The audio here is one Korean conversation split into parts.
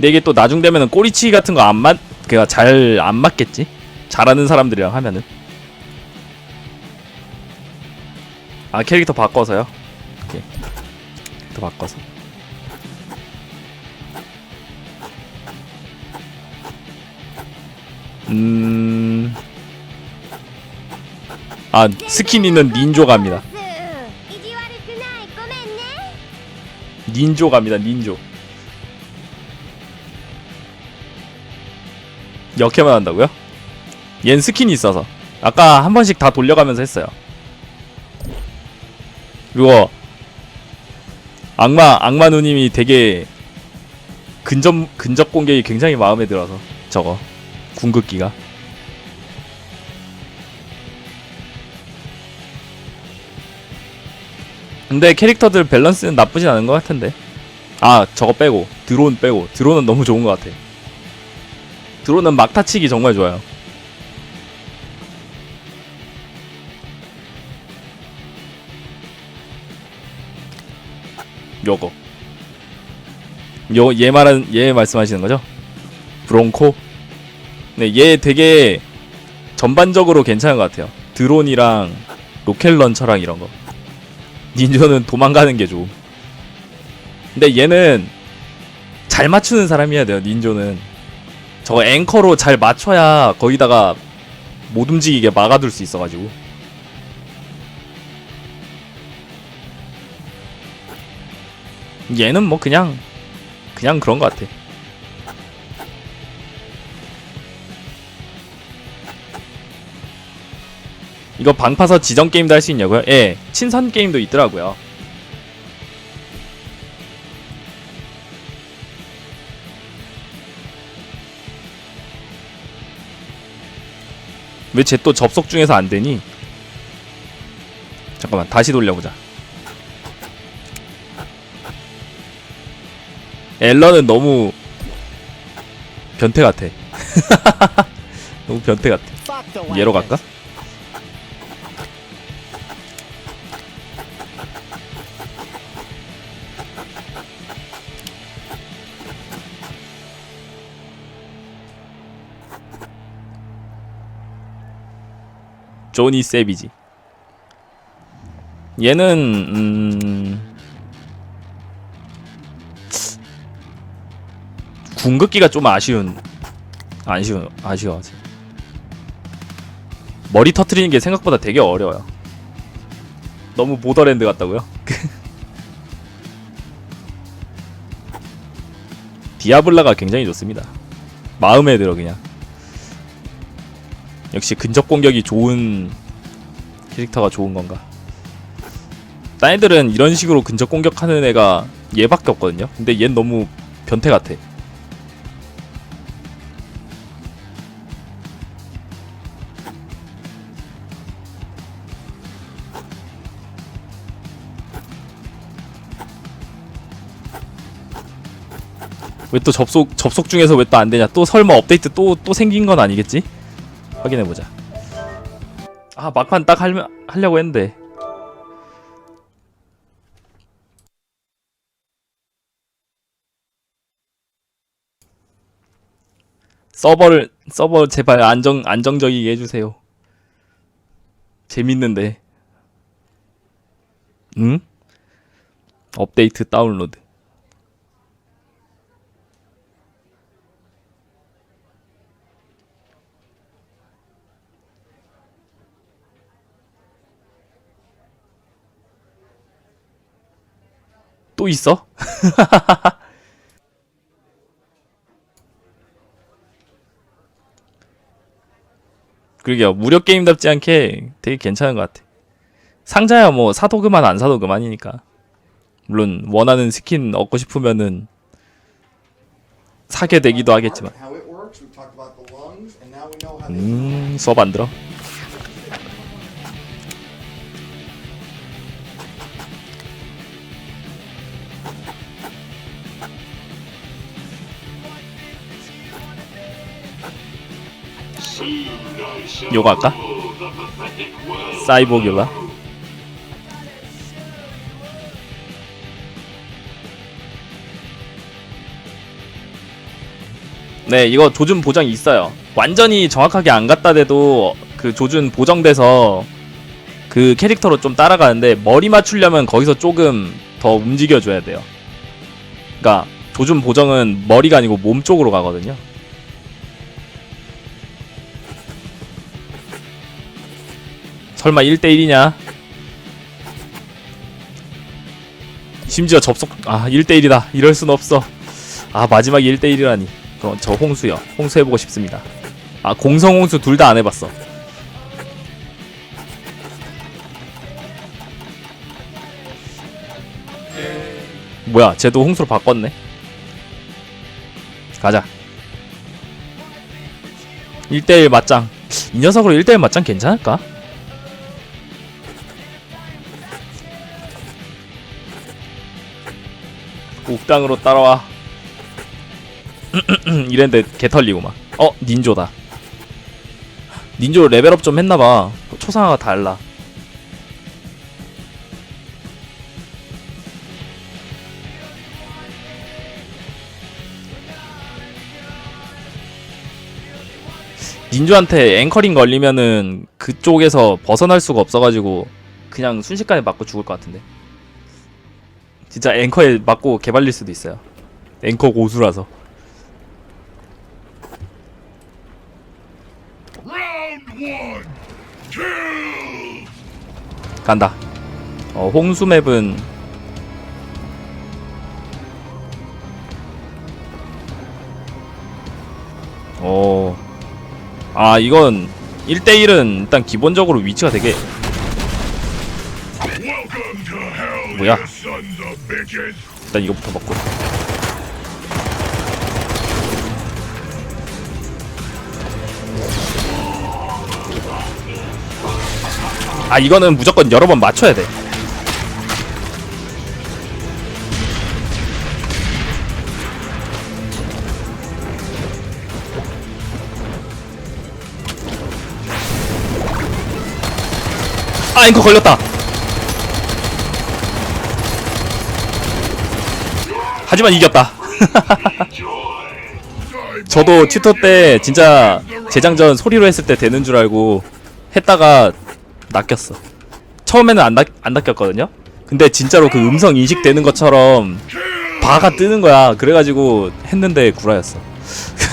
근데 이게 또 나중 되면 꼬리치기 같은 거 안 맞, 그잘안 맞겠지? 잘하는 사람들이랑 하면은. 아 캐릭터 바꿔서요. 캐릭터 바꿔서. 음. 아 스킨 있는 닌조 갑니다. 닌조 갑니다. 닌조. 역해만 한다고요? 얜 스킨이 있어서. 아까 한 번씩 다 돌려가면서 했어요. 그리고 악마 악마 누님이 되게 근접 근접 공격이 굉장히 마음에 들어서 저거. 궁극기가. 근데 캐릭터들 밸런스는 나쁘진 않은 것 같은데. 아 저거 빼고. 드론 빼고. 드론은 너무 좋은 것 같아 드론은 막타치기 정말 좋아요 요거 요 얘 말은 얘 말씀하시는 거죠? 브론코 네 얘 되게 전반적으로 괜찮은 것 같아요 드론이랑 로켓 런처랑 이런 거 닌조는 도망가는 게 좋음. 근데 얘는 잘 맞추는 사람이어야 돼요. 닌조는 저거 앵커로 잘 맞춰야 거기다가 못 움직이게 막아둘 수 있어가지고. 얘는 뭐 그냥 그냥 그런 것 같아. 이거 방 파서 지정 게임도 할 수 있냐고요? 예, 친선 게임도 있더라고요. 왜 쟤 또 접속 중에서 안 되니? 잠깐만, 다시 돌려보자. 앨런은 너무 변태 같아. 너무 변태 같아. 얘로 갈까? 조니 세비지. 얘는 음... 궁극기가 좀 아쉬운 아쉬운 아쉬워하지. 머리 터트리는 게 생각보다 되게 어려워요. 너무 보더랜드 같다고요? 디아블라가 굉장히 좋습니다. 마음에 들어 그냥. 역시 근접 공격이 좋은 캐릭터가 좋은 건가? 딴 애들은 이런 식으로 근접 공격하는 애가 얘밖에 없거든요. 근데 얜 너무 변태 같아. 왜 또 접속 접속 중에서 왜 또 안 되냐? 또 설마 업데이트 또 또 생긴 건 아니겠지? 확인해 보자. 아 막판 딱 하려 하려고 했는데. 서버를 서버 제발 안정 안정적이게 해주세요. 재밌는데. 응? 업데이트 다운로드. 또 있어? 그러게요. 무료 게임답지 않게 되게 괜찮은 것 같아. 상자야 뭐 사도 그만 안 사도 그만이니까. 물론 원하는 스킨 얻고 싶으면은 사게 되기도 하겠지만. 음 수업 안 들어? 요거 할까? 사이보귤라? 네, 이거 조준 보정이 있어요. 완전히 정확하게 안 갔다 대도 그 조준 보정돼서 그 캐릭터로 좀 따라가는데 머리 맞추려면 거기서 조금 더 움직여줘야 돼요. 그러니까 조준 보정은 머리가 아니고 몸 쪽으로 가거든요. 설마 1대1이냐? 심지어 접속 아 1대1이다. 이럴 순 없어. 아 마지막에 1대1이라니. 그럼 저 홍수요. 홍수 해보고 싶습니다. 아 공성 홍수 둘 다 안 해봤어. 뭐야 쟤도 홍수로 바꿨네? 가자. 1대1 맞짱. 이 녀석으로 1대1 맞짱 괜찮을까? 옥당으로 따라와 이랬는데 개 털리고 막. 어 닌조다. 닌조 레벨업 좀 했나봐. 초상화가 달라. 닌조한테 앵커링 걸리면은 그쪽에서 벗어날 수가 없어가지고 그냥 순식간에 맞고 죽을 것 같은데. 진짜 앵커에 맞고 개발릴 수도 있어요. 앵커 고수라서. 간다. 어, 홍수 맵은 어. 아, 이건 1대1은 일단 기본적으로 위치가 되게 뭐야? 일단 이거부터 먹고. 아 이거는 무조건 여러 번 맞춰야 돼. 아 앵커 걸렸다. 하지만 이겼다. 저도 튜터 때 진짜 재장전 소리로 했을 때 되는 줄 알고 했다가 낚였어. 처음에는 안, 낚, 안 낚였거든요? 근데 진짜로 그 음성 인식되는 것처럼 바가 뜨는 거야. 그래가지고 했는데 구라였어.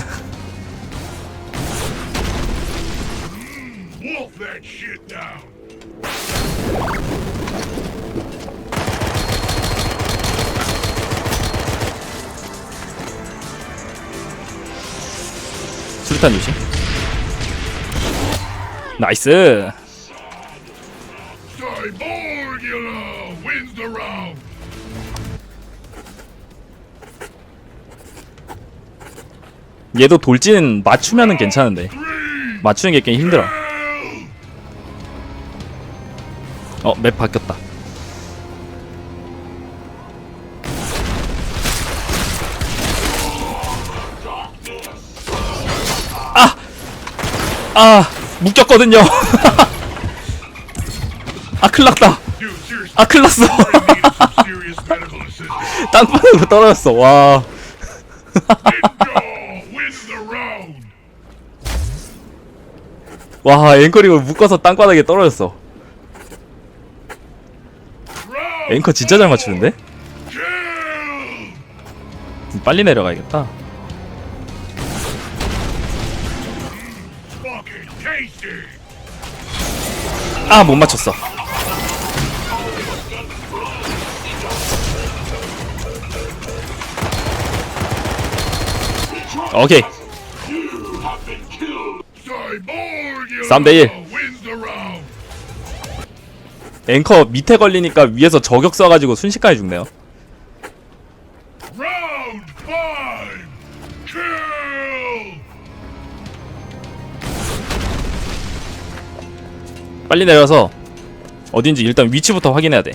수류탄 조심. 나이스. 얘도 돌진 맞추면은 괜찮은데. 맞추는 게 꽤 힘들어. 어, 맵 바뀌었다. 아, 묶였거든요. 아, 큰일 났다. Dude, seriously, 아, 큰일 났어. I need some serious medical assistance. 땅바닥으로 떨어졌어. 와. 와, 앵커링을 묶어서 땅바닥에 떨어졌어. 앵커 진짜 잘 맞추는데? 빨리 내려가야겠다. 아, 못 맞췄어. 오케이. Cyborgula 3대 1. wins the round. 앵커 밑에 걸리니까 위에서 저격 쏴가지고 순식간에 죽네요. 빨리 내려서 어딘지 일단 위치부터 확인해야 돼.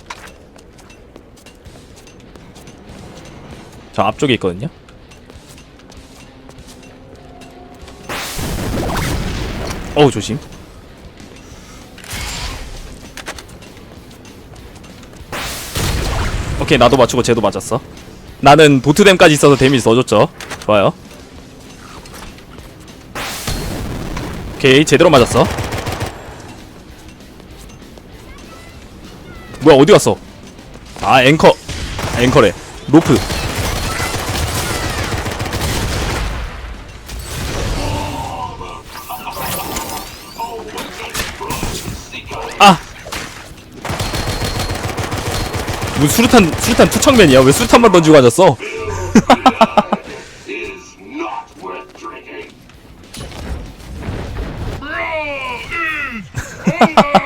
저 앞쪽에 있거든요. 어우 조심. 오케이 나도 맞추고 쟤도 맞았어. 나는 도트댐까지 있어서 데미지 더 줬죠. 좋아요. 오케이 제대로 맞았어 뭐야 어디 갔어? 아 앵커. 앵커래. 로프. 아! 무슨 수류탄 수류탄 투척맨이야? 왜 수류탄만 던지고 가졌어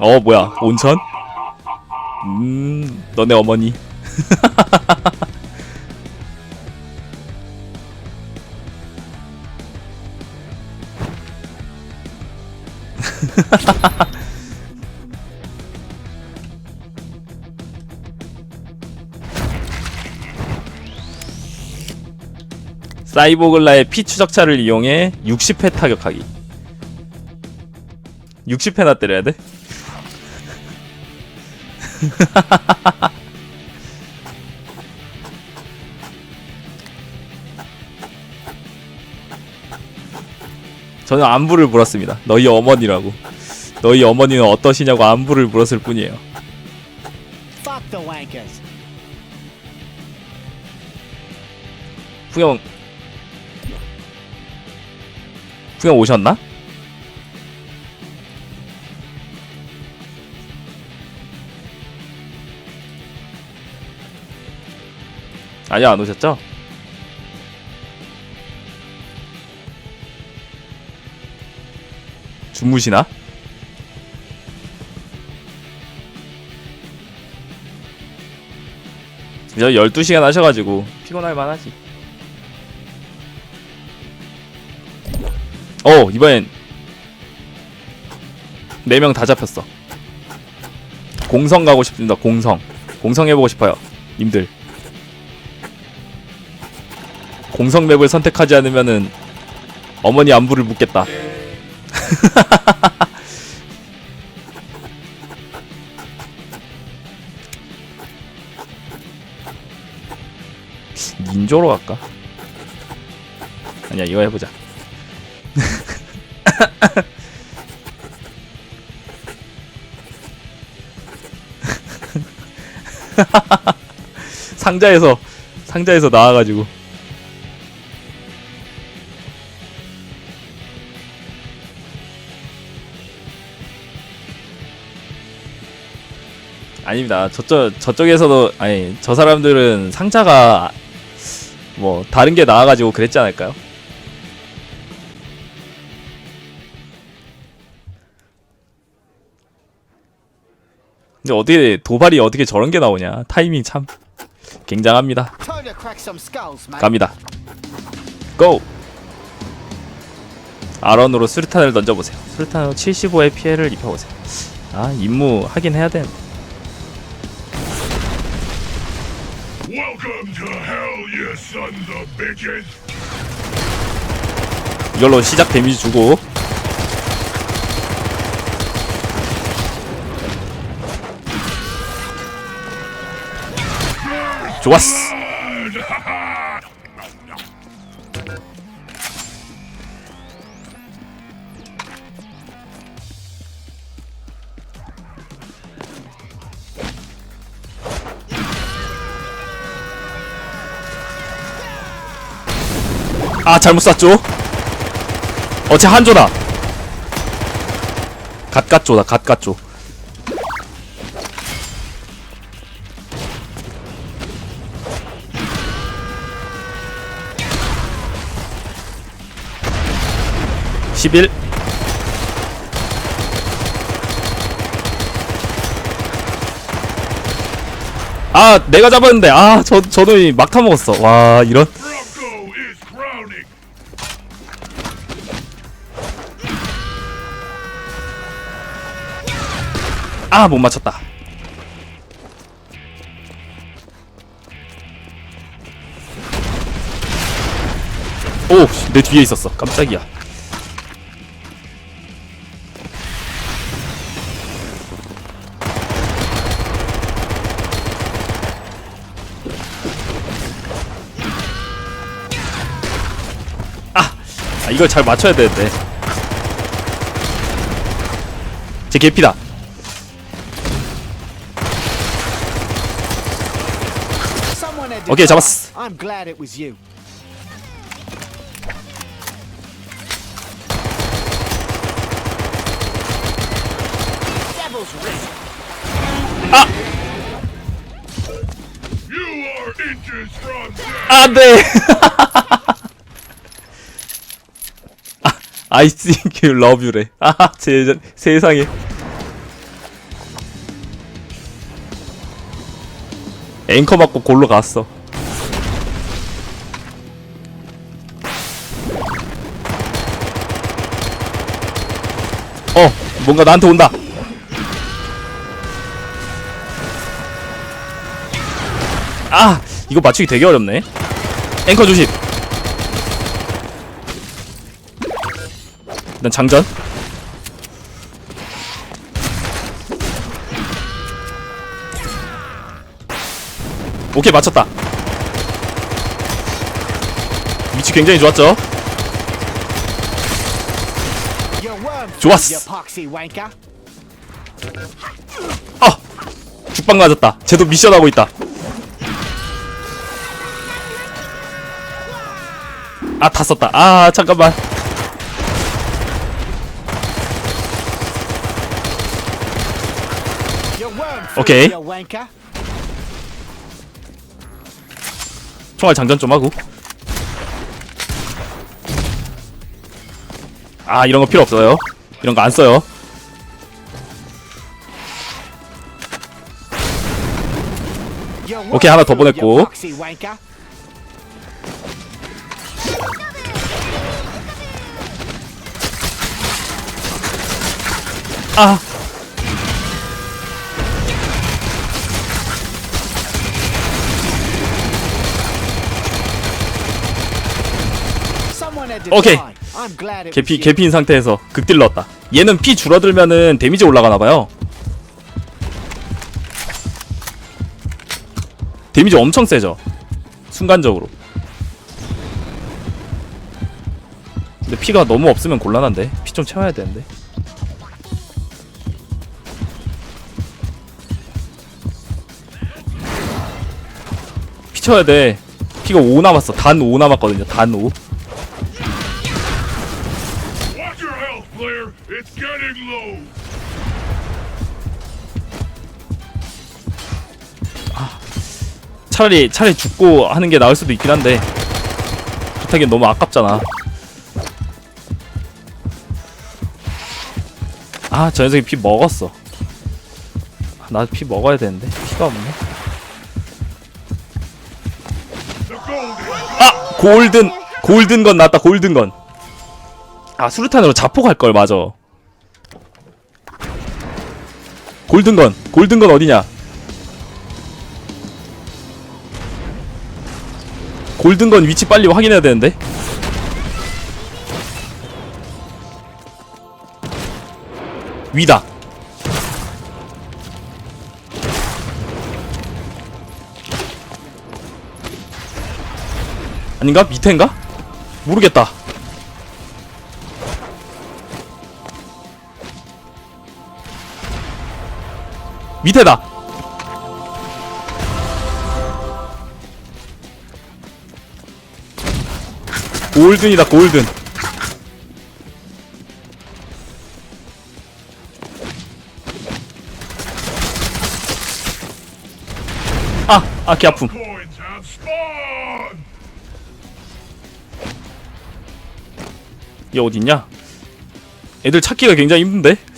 어 뭐야 온천? 음 너네 어머니 사이보글라의 피 추적차를 이용해 60회 타격하기 60회나 때려야 돼? 저는 안부를 물었습니다. 너희 어머니라고. 너희 어머니는 어떠시냐고 안부를 물었을 뿐이에요. 풍영 풍영 오셨나? 아니요 안 오셨죠? 주무시나? 저 12시간 하셔가지고 피곤할 만하지 어 이번엔 4명 다 잡혔어 공성 가고 싶습니다 공성 공성 해보고 싶어요 님들 공성 맵을 선택하지 않으면은 어머니 안부를 묻겠다. 닌조로 갈까? 아니야 이거 해보자. 상자에서 상자에서 나와가지고 아닙니다. 저쪽 저쪽에서도 아니 저 사람들은 상자가 뭐 다른 게 나와가지고 그랬지 않을까요? 근데 어떻게 도발이 어떻게 저런 게 나오냐 타이밍 참 굉장합니다. 갑니다. 고! 아런으로 수류탄을 던져보세요. 수류탄으로 75의 피해를 입혀보세요. 아 임무 하긴 해야 되는데 Welcome to hell, you sons of bitches! 이걸로 시작 데미지 주고 좋았어 아 잘못 쐈죠? 어째 한조다. 갓갓조다 갓갓조. 십일. 아 내가 잡았는데. 아저 저놈이 막 타 먹었어. 와 이런 아, 못 맞췄다. 오, 내 뒤에 있었어. 깜짝이야. 아, 아 이걸 잘 맞춰야 되는데. 제 개피다. 오케이. 잡았어. I'm glad it was you. Devil's Risk. You are inches from death. 안돼 아, I think you love you래 아 제, 세상에 앵커 맞고 골로 갔어. 어 뭔가 나한테 온다. 아 이거 맞추기 되게 어렵네. 앵커 조심. 일단 장전 오케이 맞췄다. 위치 굉장히 좋았죠? 좋았어. 아! 죽방 맞았다. 쟤도 미션 하고 있다. 아 다 썼다. 아 잠깐만. food, 총알 장전 좀 하고. 아 이런 거 필요 없어요. 이런 거 안 써요. 오케이, 하나 더 보냈고. 아 It 개피. 개피인 상태에서 극딜 넣었다. 얘는 피 줄어들면은 데미지 올라가나봐요. 데미지 엄청 세죠? 순간적으로. 근데 피가 너무 없으면 곤란한데? 피 좀 채워야 되는데? 피 채워야 돼. 피가 5 남았어. 단 5 남았거든요. 단 5. It's getting low. 차라리 차라리 죽고 하는 게 나을 수도 있긴 한데 부탁이 너무 아깝잖아. 아, 저 녀석이 피 먹었어. 아, 나도 피 먹어야 되는데 피가 없네. 아, 골든 골든 건 나왔다. 골든 건. 아, 수류탄으로 자폭할 걸 맞아. 골든 건. 골든 건 어디냐? 골든 건 위치 빨리 확인해야 되는데. 위다. 아닌가? 밑에인가? 모르겠다. 밑에다. 골든이다 골든. 아, 아, 개 아픔. 얘 어딨냐? 애들 찾기가 굉장히 힘든데?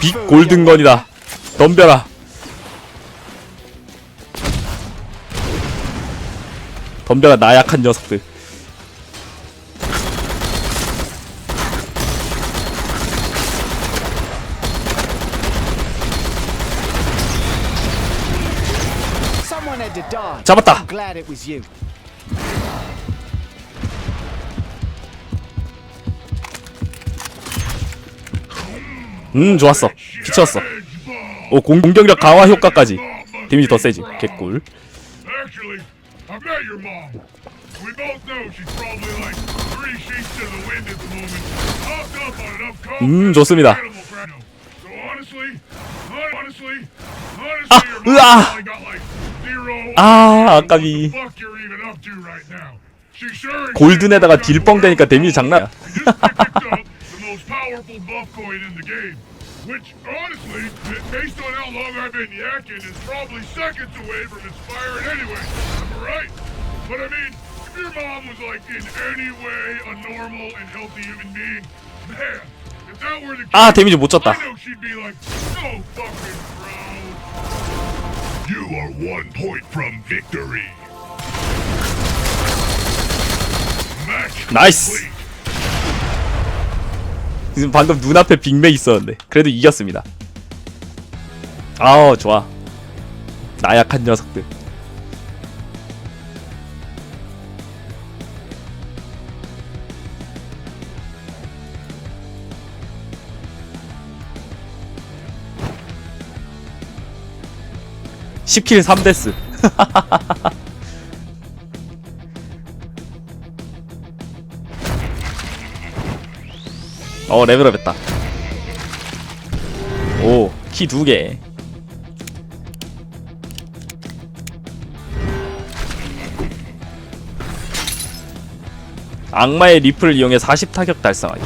빅 골든건이다. 덤벼라. 덤벼라 나약한 녀석들. 잡았다. 음 좋았어. 피쳤어. 오 공- 공격력 강화 효과까지. 데미지 더 세지. 개꿀. 음, 좋습니다. 아, 으아. 아, as 골든에다가 딜뻥 되니까 데미지 장난. powerful buff coin in the game. Which, honestly, b- based on how long I've been yakking, is probably seconds away from expiring anyway. Am I right? But I mean, if your mom was like in any way a normal and healthy human being, man, if that were the case, 아, 데미지 못 쳤다. I know she'd be like so fucking proud. You are one point from victory. Match 나이스. complete. 지금 방금 눈앞에 빅맥 있었는데 그래도 이겼습니다. 아우 좋아. 나약한 녀석들. (10킬 3데스) 어 레벨업 했다. 오 키 두개. 악마의 리플을 이용해 40타격 달성하기.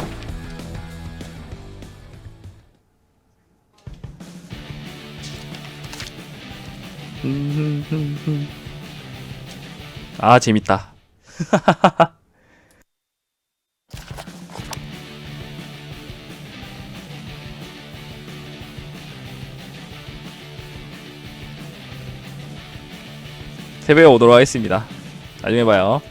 아 재밌다 새벽에 오도록 하겠습니다. 나중에 봐요